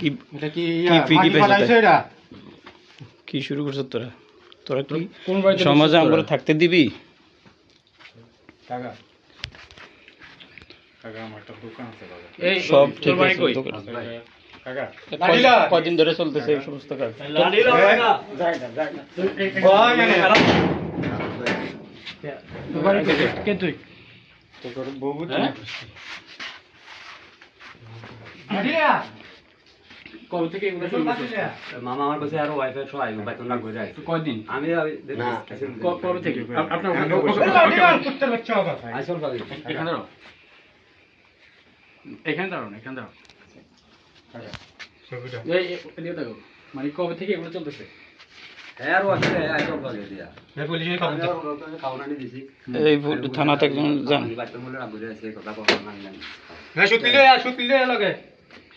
কি কি শুরু করছ তোরা তোরা কি সমাজে আমরা থাকতে দিবি কাকা কাকা আমার একটা দোকান আছে বাবা এই সব ঠিক আছে কই? দোকান। কাকা। কয়- কয়দিন ধরে চলতেছে এই সমস্ত কাজ? হ্যাঁ? কবে থেকে এগুলো শুরু মামা আমার কাছে আরও ওয়াইফাই সহ আইবো বাইতুল না আইছে কয়দিন? আমি কবে থেকে? আপনার আসল পাবি এখানে এখানে দাঁড়াও এখানে এদিকে দেখো মানে কবে থেকে এগুলো চলতেছে? হ্যাঁ দিয়া এই থানাতে একজন যান।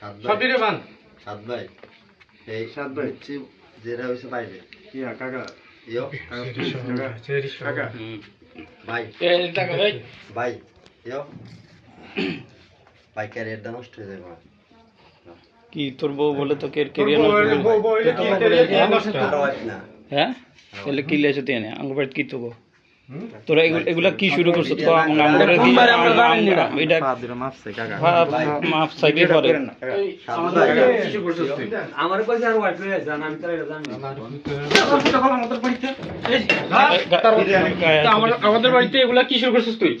সাদ সব ভাই। এই সাদ ভাই। যেটা হয়েছে বাইরে। কি কাকা। ভাই। ভাই ইয়ো। নষ্ট হয়ে যাবে। কি তোর বউ বলে তো কে কেরিয়ার বউ বউ এটা কি ক্যারিয়ার নষ্ট? আর ওয়াইফ না। হ্যাঁ? তাহলে কি লেছো তুই এনে? আঙ্গুবাড়ি কি তবো তোরা এগুলা কি শুরু করছ? তো কি। এটা পরে আমার কাছে আর আমি এটা জানি। আমাদের বাড়িতে এগুলা কি শুরু করছিস তুই?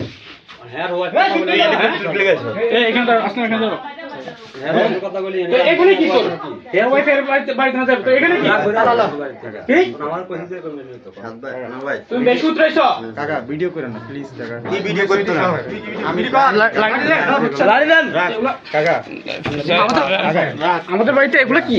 আমাদের বাড়িতে এগুলো কি?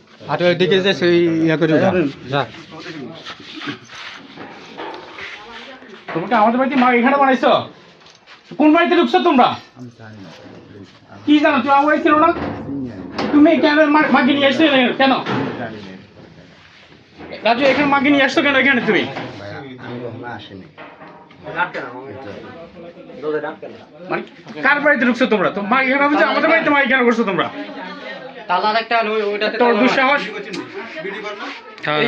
আর এদিকে যে সেই ইয়া করে যা। তোমরা আমাদের বাড়িতে মা এখানে বানাইছো? কোন বাড়িতে ঢুকছো তোমরা? কি জানো, তুমি আমার ছিল না? তুমি কেন মাকে নিয়ে আসছো? কেন? রাজু, এখানে মাকে নিয়ে আসছো কেন এখানে তুমি? মানে কার বাড়িতে ঢুকছো তোমরা? তো মা এখানে আমাদের বাড়িতে মা এখানে করছ তোমরা। তালার একটা ওইটাতে তোর দুঃসাহস। হ্যাঁ